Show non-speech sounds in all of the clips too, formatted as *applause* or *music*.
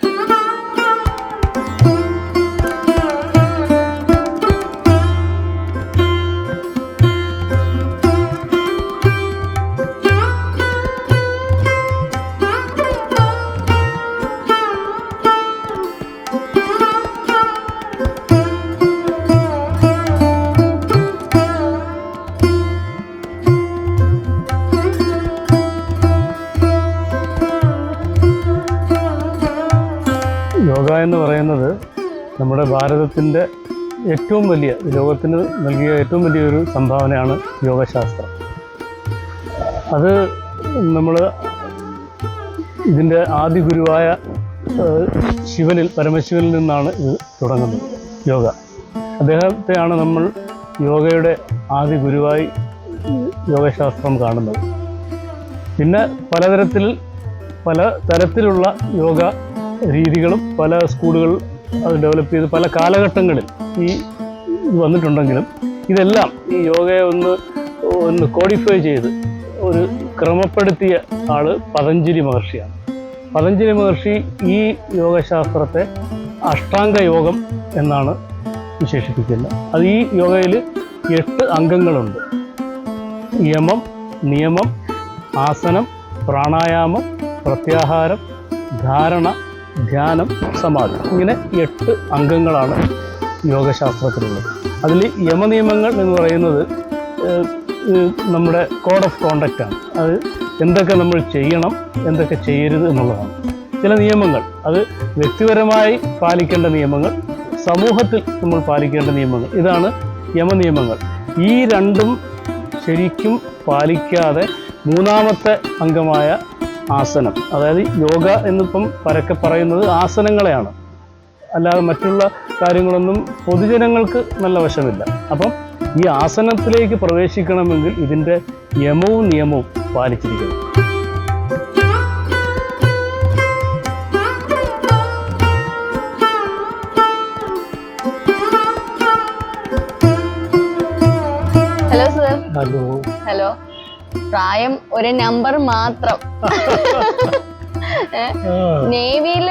Bye. ഭാരതത്തിന്റെ ഏറ്റവും വലിയ ലോകത്തിന് നൽകിയ ഏറ്റവും വലിയൊരു സംഭാവനയാണ് യോഗശാസ്ത്രം. അത് നമ്മൾ ഇതിന്റെ ആദ്യ ഗുരുവായ ശിവനിൽ പരമശിവനിൽ നിന്നാണ് ഇത് തുടങ്ങുന്നത് യോഗ. അദ്ദേഹത്തെയാണ് നമ്മൾ യോഗയുടെ ആദ്യ ഗുരുവായി യോഗശാസ്ത്രം കാണുന്നത്. പിന്നെ പലതരത്തിൽ പല തരത്തിലുള്ള യോഗ രീതികളും പല സ്കൂളുകൾ അത് ഡെവലപ്പ് ചെയ്ത് പല കാലഘട്ടങ്ങളിൽ ഈ വന്നിട്ടുണ്ടെങ്കിലും ഇതെല്ലാം ഈ യോഗയെ ഒന്ന് ഒന്ന് കോഡിഫൈ ചെയ്ത് ഒരു ക്രമപ്പെടുത്തിയ ആൾ പതഞ്ജലി മഹർഷിയാണ്. പതഞ്ജലി മഹർഷി ഈ യോഗശാസ്ത്രത്തെ അഷ്ടാംഗ യോഗം എന്നാണ് വിശേഷിപ്പിക്കുന്നത്. അത് ഈ യോഗയിൽ എട്ട് അംഗങ്ങളുണ്ട്. യമം നിയമം ആസനം പ്രാണായാമം പ്രത്യാഹാരം ധാരണ ധ്യാനം സമാധി ഇങ്ങനെ എട്ട് അംഗങ്ങളാണ് യോഗശാസ്ത്രത്തിലുള്ളത്. അതിൽ യമനിയമങ്ങൾ എന്ന് പറയുന്നത് നമ്മുടെ കോഡ് ഓഫ് കോണ്ടക്റ്റാണ് അത് എന്തൊക്കെ നമ്മൾ ചെയ്യണം എന്തൊക്കെ ചെയ്യരുത് എന്നുള്ളതാണ്. ചില നിയമങ്ങൾ അത് വ്യക്തിപരമായി പാലിക്കേണ്ട നിയമങ്ങൾ സമൂഹത്തിൽ നമ്മൾ പാലിക്കേണ്ട നിയമങ്ങൾ ഇതാണ് യമനിയമങ്ങൾ. ഈ രണ്ടും ശരിക്കും പാലിക്കാതെ മൂന്നാമത്തെ അംഗമായ ആസനം. അതായത് യോഗ എന്നിപ്പം പരക്കെ പറയുന്നത് ആസനങ്ങളെയാണ്. അല്ലാതെ മറ്റുള്ള കാര്യങ്ങളൊന്നും പൊതുജനങ്ങൾക്ക് നല്ല വശമില്ല. അപ്പം ഈ ആസനത്തിലേക്ക് പ്രവേശിക്കണമെങ്കിൽ ഇതിന്റെ യമവും നിയമവും പാലിച്ചിരിക്കണം. പ്രായം ഒരു നമ്പർ മാത്രം. നേവിയിൽ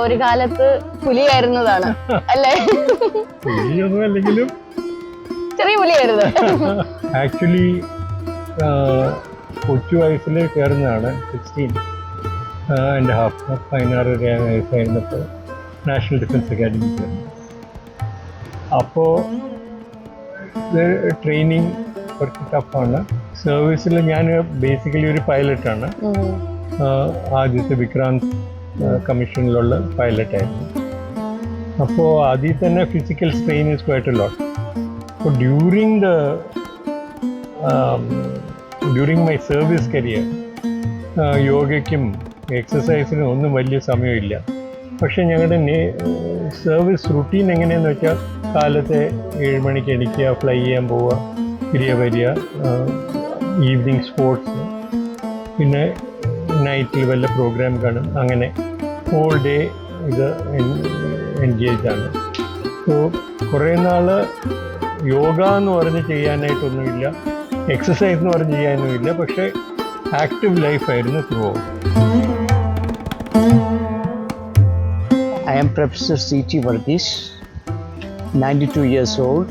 ഒരു കാലത്ത് പുലിയായിരുന്നതാണ് അല്ലേ? ചെറിയ പുലിയായിരുന്നു. ആക്ച്വലി കൊച്ചു വയസ്സിൽ കയറുന്നതാണ് സിക്സ്റ്റീൻ ആൻഡ് ഹാഫ് പതിനാറ് വയസ്സായിരുന്നപ്പോൾ നാഷണൽ ഡിഫൻസ് അക്കാഡമി അപ്പോ അപ്പോൾ ട്രെയിനിങ് കുറച്ച് ടഫാണ് സർവീസിൽ ഞാൻ ബേസിക്കലി ഒരു പൈലറ്റാണ്. ആദ്യത്തെ വിക്രാന്ത് കമ്മീഷനിലുള്ള പൈലറ്റായിരുന്നു അപ്പോൾ അതിൽ തന്നെ physical strain is quite lot അപ്പോൾ during the during my service career യോഗയ്ക്കും എക്സസൈസിനും ഒന്നും വലിയ സമയമില്ല. പക്ഷേ ഞങ്ങളുടെ സർവീസ് റുട്ടീൻ എങ്ങനെയെന്ന് വെച്ചാൽ കാലത്തെ ഏഴ് മണിക്ക് എണീക്കുക ഫ്ലൈ ചെയ്യാൻ പോവുക തിരികെ വരിക ഈവനിങ് സ്പോർട്സ് പിന്നെ നൈറ്റിൽ വല്ല പ്രോഗ്രാം കാണും. അങ്ങനെ ഓൾ ഡേ ഇത് എൻഗേജ് ആണ്. സോ കുറേ നാൾ യോഗ എന്ന് പറഞ്ഞ് ചെയ്യാനായിട്ടൊന്നുമില്ല. എക്സസൈസ് എന്ന് പറഞ്ഞ് ചെയ്യാനൊന്നുമില്ല പക്ഷേ active ലൈഫായിരുന്നു through I M professor C T. Ninety 92 years old,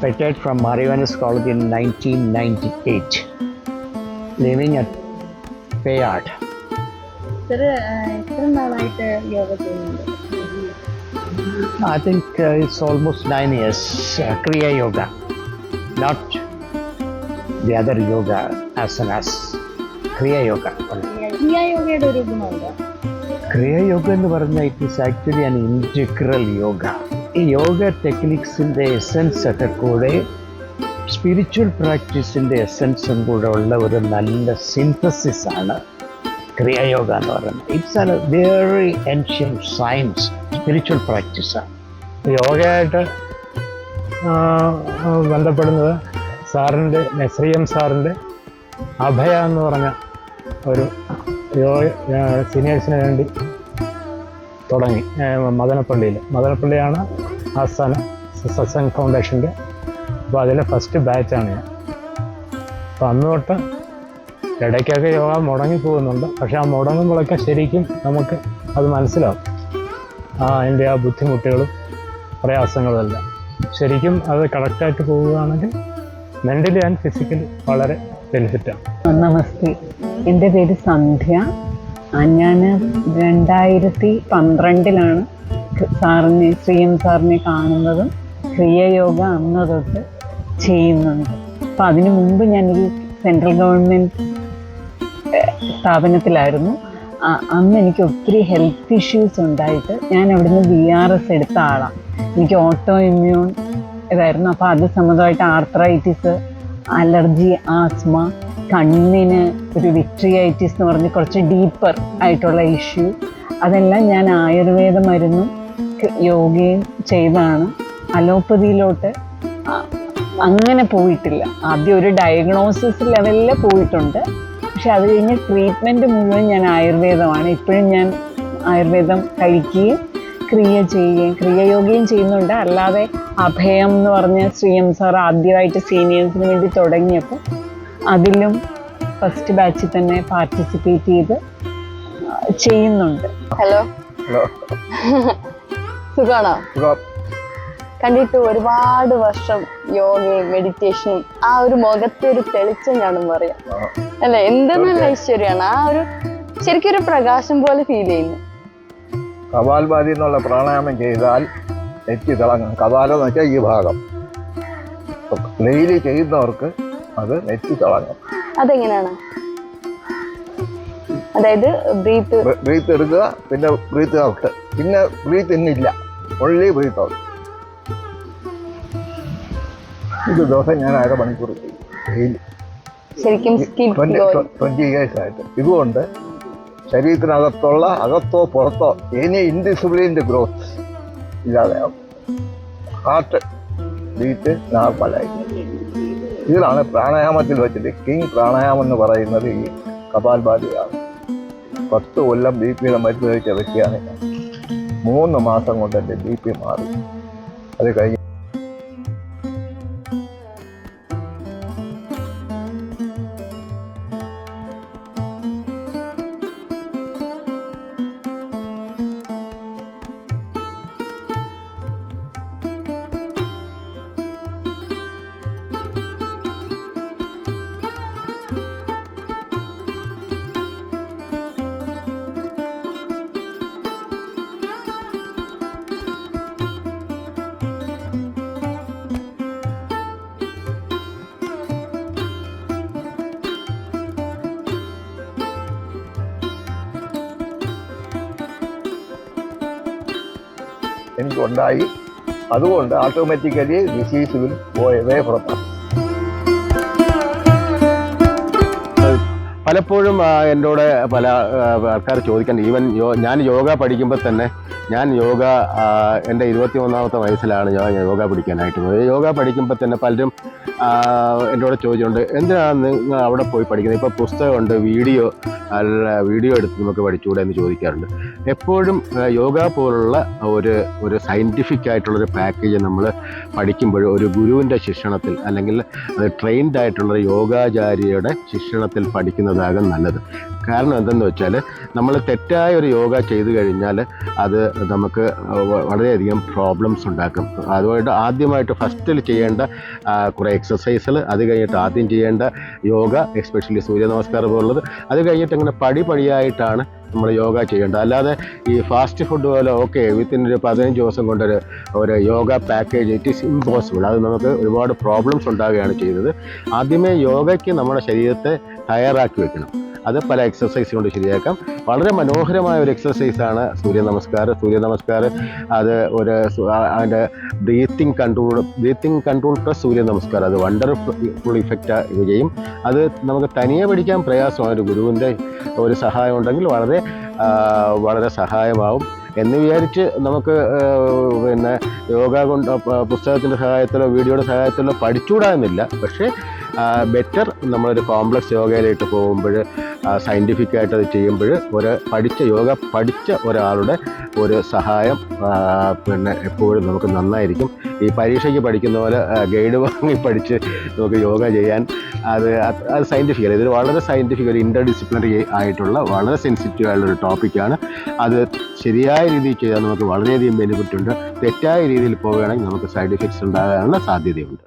retired from Marivanas College in 1998, living at Payard. Sir എത്ര നാളായിട്ട് യോഗ ചെയ്യുന്നുണ്ട് I think uh, it's almost nine years, uh, Kriya Yoga, not the other yoga asanas, Kriya Yoga. only. ക്രിയാ യോഗയുടെ ഒരു ഗുണമുണ്ടോ ക്രിയ യോഗ എന്ന് പറഞ്ഞാൽ it is actually an integral yoga ഈ yoga ടെക്നിക്സിന്റെ essence ഒക്കെ കൂടെ സ്പിരിച്വൽ പ്രാക്ടീസിന്റെ എസൻസും കൂടെ ഉള്ള ഒരു നല്ല സിന്തസിസ് ആണ് ക്രിയായോഗ എന്ന് പറയുന്നത്. It's a very ancient science spiritual പ്രാക്ടീസാണ് യോഗയായിട്ട് ബന്ധപ്പെടുന്നത് സാറിന്റെ എം സാറിന്റെ അഭയ എന്ന് പറഞ്ഞ ഒരു യോഗ സീനിയേഴ്സിന് വേണ്ടി തുടങ്ങി. മദനപ്പള്ളിയിൽ മദനപ്പള്ളിയാണ് ആസ്ഥാനം സത്സംഗ് ഫൗണ്ടേഷന്റെ അപ്പോൾ അതിലെ ഫസ്റ്റ് ബാച്ചാണ് ഞാൻ. അപ്പോൾ അന്ന് തൊട്ട് ഇടയ്ക്കൊക്കെ യോഗ മുടങ്ങി പോകുന്നുണ്ട്. പക്ഷേ ആ മുടങ്ങുമ്പോഴൊക്കെ ശരിക്കും നമുക്ക് അത് മനസ്സിലാവും. ആ അതിന്റെ ആ ബുദ്ധിമുട്ടുകളും പ്രയാസങ്ങളും എല്ലാം ശരിക്കും അത് കറക്റ്റായിട്ട് പോവുകയാണെങ്കിൽ മെന്റലി ആൻഡ് ഫിസിക്കലി വളരെ ബെനിഫിറ്റാണ് നമസ്തേ. എന്റെ പേര് സന്ധ്യ. ഞാൻ രണ്ടായിരത്തി പന്ത്രണ്ടിലാണ് സാറിനെ ശ്രീ എം സാറിനെ കാണുന്നതും ക്രിയയോഗ അന്ന് തൊട്ട് ചെയ്യുന്നുണ്ട്. അപ്പം അതിനു മുമ്പ് ഞാനൊരു സെൻട്രൽ ഗവൺമെന്റ് സ്ഥാപനത്തിലായിരുന്നു. അന്ന് എനിക്ക് ഒത്തിരി ഹെൽത്ത് ഇഷ്യൂസ് ഉണ്ടായിട്ട് ഞാൻ അവിടുന്ന് ബി ആർ എസ് എടുത്ത ആളാണ് എനിക്ക് ഓട്ടോ ഇമ്മ്യൂൺ ഇതായിരുന്നു. അപ്പോൾ അത് സംബന്ധമായിട്ട് ആർത്രൈറ്റിസ് അലർജി ആസ്മ കണ്ണിന് ഒരു വിട്രിയൈറ്റിസ് എന്ന് പറഞ്ഞ് കുറച്ച് ഡീപ്പർ ആയിട്ടുള്ള ഇഷ്യൂ അതെല്ലാം ഞാൻ ആയുർവേദ മരുന്നും യോഗയും ചെയ്താണ് അലോപ്പതിയിലോട്ട് അങ്ങനെ പോയിട്ടില്ല. ആദ്യം ഒരു ഡയഗ്നോസിസ് ലെവലിൽ പോയിട്ടുണ്ട്. പക്ഷെ അത് കഴിഞ്ഞ് ട്രീറ്റ്മെന്റ് മുഴുവൻ ഞാൻ ആയുർവേദമാണ്. ഇപ്പോഴും ഞാൻ ആയുർവേദം കഴിക്കുകയും ക്രിയ ചെയ്യുകയും ക്രിയയോഗയും ചെയ്യുന്നുണ്ട്. അല്ലാതെ അഭയം എന്ന് പറഞ്ഞ ശ്രീ എം സാർ ആദ്യമായിട്ട് സീനിയേഴ്സിന് വേണ്ടി തുടങ്ങിയപ്പോൾ അതിലും ഫസ്റ്റ് ബാച്ചിൽ തന്നെ പാർട്ടിസിപ്പേറ്റ് ചെയ്ത് ചെയ്യുന്നുണ്ട്. ഹലോ. ഹലോ. *laughs* സുഖാണോ? കണ്ടിട്ട് ഒരുപാട് വർഷം യോഗയും മെഡിറ്റേഷനും ആ ഒരു മുഖത്തെ ഒരു തെളിച്ചം കാണുമ്പോ അറിയാം. അല്ലെ? എന്തെന്നല്ല നല്ല ഐശ്വര്യമാണ് ആ ഒരു ശരിക്കും ഒരു പ്രകാശം പോലെ ഫീൽ ചെയ്യുന്നു. കപാൽഭാതി എന്നുള്ള പ്രാണായാമം ചെയ്താൽ നെറ്റി തിളങ്ങും. കപാലം എന്ന് വെച്ചാൽ ഈ ഭാഗം. ഡെയിലി ചെയ്യുന്നവർക്ക് അത് നെറ്റി തിളങ്ങും. അതെങ്ങനെയാണ്? അതായത് ബ്രീത്ത് ബ്രീത്ത് എടുക്കുക പിന്നെ ബ്രീത്ത് ഔട്ട് പിന്നെ ബ്രീത്ത് ഇന്നില്ല. ഒള്ളി വീട്ടോ ഇത് ദിവസം ഞാൻ അര മണിക്കൂർ ഡെയിലി ശരിക്കും ട്വന്റി ഇയേഴ്സ് ആയിട്ട്. ഇതുകൊണ്ട് ശരീരത്തിനകത്തുള്ള അകത്തോ പുറത്തോ എനി ഇൻഡിസിപ്ലിന്റെ ഗ്രോത്ത് ഇല്ലാതെയാവും ഹാർട്ട് ബീറ്റ് നോർമലായി ഇതിലാണ് പ്രാണായാമത്തിൽ വെച്ചിട്ട് കിങ് പ്രാണായാമം എന്ന് പറയുന്നത് ഈ കപാൽഭാതിയാണ് പത്ത് കൊല്ലം ബി പിയുടെ മരുന്ന് കഴിച്ച വ്യക്തിയാണ് ഞാൻ. മൂന്ന് മാസം കൊണ്ട് എന്റെ ബി പി മാറി. അത് കഴിഞ്ഞ് എനിക്കുണ്ടായി. അതുകൊണ്ട് automatically disease will go away പലപ്പോഴും എന്നോട് പല ആൾക്കാർ ചോദിക്കാൻ ഈവൻ യോ ഞാൻ യോഗ പഠിക്കുമ്പോൾ തന്നെ ഞാൻ യോഗ എന്റെ ഇരുപത്തി ഒന്നാമത്തെ വയസ്സിലാണ് ഞാൻ യോഗ പഠിക്കാനായിട്ട് പോയത്. യോഗ പഠിക്കുമ്പോൾ തന്നെ പലരും എന്നോട് ചോദിച്ചിട്ടുണ്ട് എന്തിനാണ് നിങ്ങൾ അവിടെ പോയി പഠിക്കുന്നത്? ഇപ്പോൾ പുസ്തകമുണ്ട് വീഡിയോ അല്ല വീഡിയോ എടുത്ത് നമുക്ക് പഠിച്ചുകൂടെ എന്ന് ചോദിക്കാറുണ്ട്. എപ്പോഴും യോഗ പോലുള്ള ഒരു ഒരു സയന്റിഫിക് ആയിട്ടുള്ളൊരു പാക്കേജ് നമ്മൾ പഠിക്കുമ്പോൾ ഒരു ഗുരുവിന്റെ ശിക്ഷണത്തിൽ അല്ലെങ്കിൽ ട്രെയിൻഡ് ആയിട്ടുള്ള യോഗാചാര്യയുടെ ശിക്ഷണത്തിൽ പഠിക്കുന്നതാകും നല്ലത്. കാരണം എന്തെന്ന് വെച്ചാൽ നമ്മൾ തെറ്റായ ഒരു യോഗ ചെയ്തു കഴിഞ്ഞാൽ അത് നമുക്ക് വളരെയധികം പ്രോബ്ലംസ് ഉണ്ടാക്കും. അതുകൊണ്ട് ആദ്യമായിട്ട് ഫസ്റ്റിൽ ചെയ്യേണ്ട കുറേ എക്സസൈസുകൾ അത് കഴിഞ്ഞിട്ട് ആദ്യം ചെയ്യേണ്ട യോഗ എസ്പെഷ്യലി സൂര്യ നമസ്കാരം പോലുള്ളത് അത് കഴിഞ്ഞിട്ട് അങ്ങനെ പടി പടിയായിട്ടാണ് നമ്മൾ യോഗ ചെയ്യേണ്ടത്. അല്ലാതെ ഈ ഫാസ്റ്റ് ഫുഡ് പോലെ ഓക്കെ വിത്തിൻ ഒരു പതിനഞ്ച് ദിവസം കൊണ്ടൊരു ഒരു yoga package it is impossible അത് നമുക്ക് ഒരുപാട് പ്രോബ്ലംസ് ഉണ്ടാവുകയാണ് ചെയ്തത്. ആദ്യമേ യോഗയ്ക്ക് നമ്മുടെ ശരീരത്തെ തയ്യാറാക്കി വെക്കണം. അത് പല എക്സസൈസ് കൊണ്ട് ശരിയാക്കാം. വളരെ മനോഹരമായ ഒരു എക്സസൈസാണ് സൂര്യ നമസ്കാരം. സൂര്യ നമസ്കാരം അത് ഒരു അതിന്റെ breathing control breathing control plus Surya Namaskaram. അത് വണ്ടർഫുൾ ഇഫക്റ്റ് ഇത് ചെയ്യും. അത് നമുക്ക് തനിയെ പഠിക്കാൻ പ്രയാസമാണ്. ഒരു ഗുരുവിന്റെ ഒരു സഹായം ഉണ്ടെങ്കിൽ വളരെ വളരെ സഹായമാവും. എന്ന് വിചാരിച്ച് നമുക്ക് പിന്നെ യോഗ കൊണ്ട് പുസ്തകത്തിന്റെ സഹായത്തിലോ വീഡിയോയുടെ സഹായത്തിലോ പഠിച്ചുകൂടാ എന്നില്ല. പക്ഷേ ബെറ്റർ നമ്മളൊരു കോംപ്ലക്സ് യോഗയിലേക്ക് പോകുമ്പോൾ സയന്റിഫിക് ആയിട്ട് അത് ചെയ്യുമ്പോൾ ഒരു പഠിച്ച യോഗ പഠിച്ച ഒരാളുടെ ഒരു സഹായം പിന്നെ എപ്പോഴും നമുക്ക് നന്നായിരിക്കും. ഈ പരീക്ഷയ്ക്ക് പഠിക്കുന്ന പോലെ ഗൈഡ് വാങ്ങി പഠിച്ച് നമുക്ക് യോഗ ചെയ്യാൻ അത് അത് സയന്റിഫിക്കൽ ഇതൊരു വളരെ സയന്റിഫിക് ഒരു ഇന്റർ ഡിസിപ്ലിനറി ആയിട്ടുള്ള വളരെ സെൻസിറ്റീവ് ആയിട്ടുള്ള ഒരു ടോപ്പിക്കാണ് അത് ശരിയായ രീതിയിൽ ചെയ്താൽ നമുക്ക് വളരെയധികം ബെനിഫിറ്റ് ഉണ്ട്. തെറ്റായ രീതിയിൽ പോവുകയാണെങ്കിൽ നമുക്ക് സൈഡ് എഫക്ട്സ് ഉണ്ടാകാനുള്ള സാധ്യതയുണ്ട്.